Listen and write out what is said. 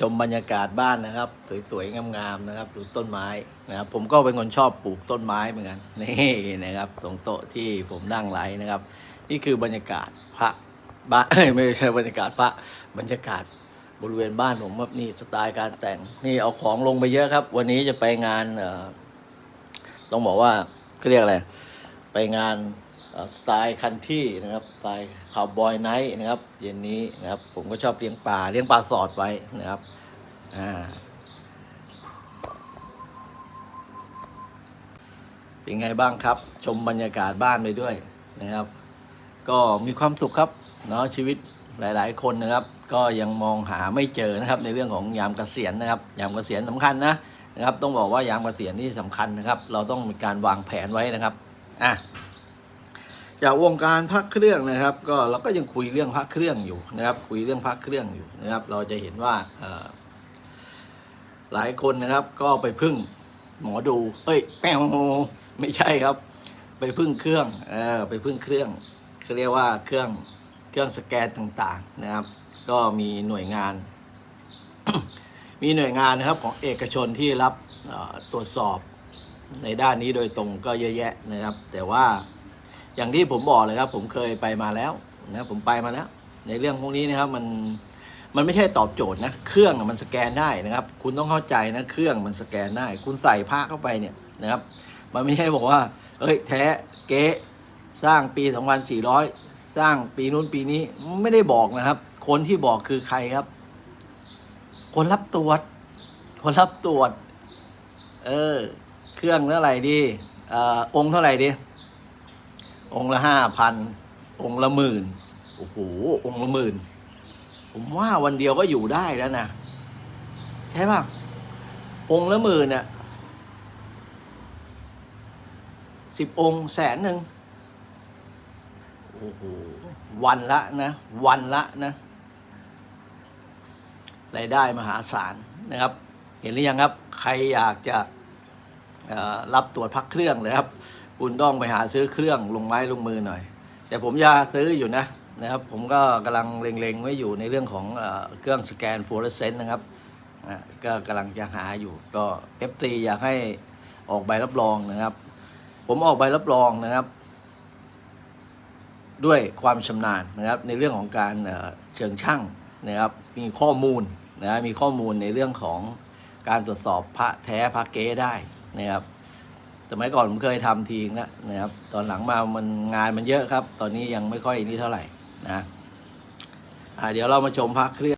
ชมบรรยากาศบ้านนะครับ สวยๆงามๆนะครับดูต้นไม้นะครับผมก็เป็นคนชอบปลูกต้นไม้เหมือนกันนี่นะครับตรงโต๊ะที่ผมนั่งไลฟ์นะครับ นี่คือบรรยากาศพระบ้านไม่ใช่บรรยากาศพระบรรยากาศบริเวณบ้านผมครับนี่สไตล์การแต่งนี่เอาของลงไปเยอะครับ วันนี้จะไปงานต้องบอกว่าเขาเรียกอะไร ไปงานสไตล์คันที่นะครับสไตล์คาวบอยไนท์นะครับ เย็นนี้นะครับ ผมก็ชอบเลี้ยงปลาเลี้ยงปลาสอดไว้นะครับอ่าเป็นไงบ้างครับ ชมบรรยากาศบ้านไปด้วยนะครับ ก็มีความสุขครับเนาะชีวิตหลาย ๆ คนนะครับ ก็ยังมองหาไม่เจอนะครับ ในเรื่องของยามเกษียณนะครับ ยามเกษียณสำคัญนะนะครับ ต้องบอกว่ายามเกษียณนี่สำคัญนะครับ เราต้องมีการวางแผนไว้นะครับ อะจากวงการพักเครื่องนะครับ ก็เราก็ยังคุยเรื่องพักเครื่องอยู่นะครับ คุยเรื่องพักเครื่องอยู่นะครับ เราจะเห็นว่าหลายคนนะครับ ก็ไปพึ่งหมอดูเอ้ยแป้วไม่ใช่ครับ ไปพึ่งเครื่องเออไปพึ่งเครื่องเขาเรียกว่าเครื่องเครื่องสแกนต่างๆนะครับ ก็มีหน่วยงาน มีหน่วยงานนะครับของเอกชนที่รับตรวจสอบ ในด้านนี้โดยตรงก็เยอะแยะนะครับ แต่ว่าอย่างที่ผมบอกเลยครับ ผมเคยไปมาแล้วนะผมไปมาแล้ว ในเรื่องพวกนี้นะครับมันมันไม่ใช่ตอบโจทย์นะเครื่องมันสแกนได้นะครับ คุณต้องเข้าใจนะเครื่องมันสแกนได้ คุณใส่ผ้าเข้าไปเนี่ยนะครับ มันไม่ใช่บอกว่าเอ้ยแท้เก๊สร้างปี 2400 สร้างปีนู้นปีนี้ไม่ได้บอกนะครับ คนที่บอกคือใครครับ คนรับตรวจ คนรับตรวจ เออ เครื่องเท่าไหร่ดีอองค์เท่าไหร่ดีองค์ละห้าพันองค์ละหมื่นโอ้โหองค์ละหมื่นผมว่าวันเดียวก็อยู่ได้แล้วนะใช่ป่ะองค์ละหมื่นเนี่ยสิบองค์แสนหนึ่งโอ้โหวันละนะ วันละนะรายได้มหาศาลนะครับ เห็นหรือยังครับ ใครอยากจะ รับตรวจพักเครื่องเลยครับ คุณต้องไปหาซื้อเครื่องลงไม้ลงมือหน่อย แต่ผมจะซื้ออยู่นะนะครับ ผมก็กำลังเล็งๆไว้อยู่ในเรื่องของเอเครื่องสแกนฟลูออเรสเซนต์นะครับก็กำลังจะหาอยู่ก็ FT อยากให้ออกใบรับรองนะครับ ผมออกใบรับรองนะครับ ด้วยความชำนาญนะครับ ในเรื่องของการเอ่อเชิงช่างนะครับ มีข้อมูลนะมีข้อมูลในเรื่องของการตรวจสอบพระแท้พระเก๊ได้ นะครับ สมัยก่อนผมเคยทำทีนะนะครับ ตอนหลังมามันงานมันเยอะครับ ตอนนี้ยังไม่ค่อยนี่เท่าไหร่นะอ่าเดี๋ยวเรามาชมพักเครื่อง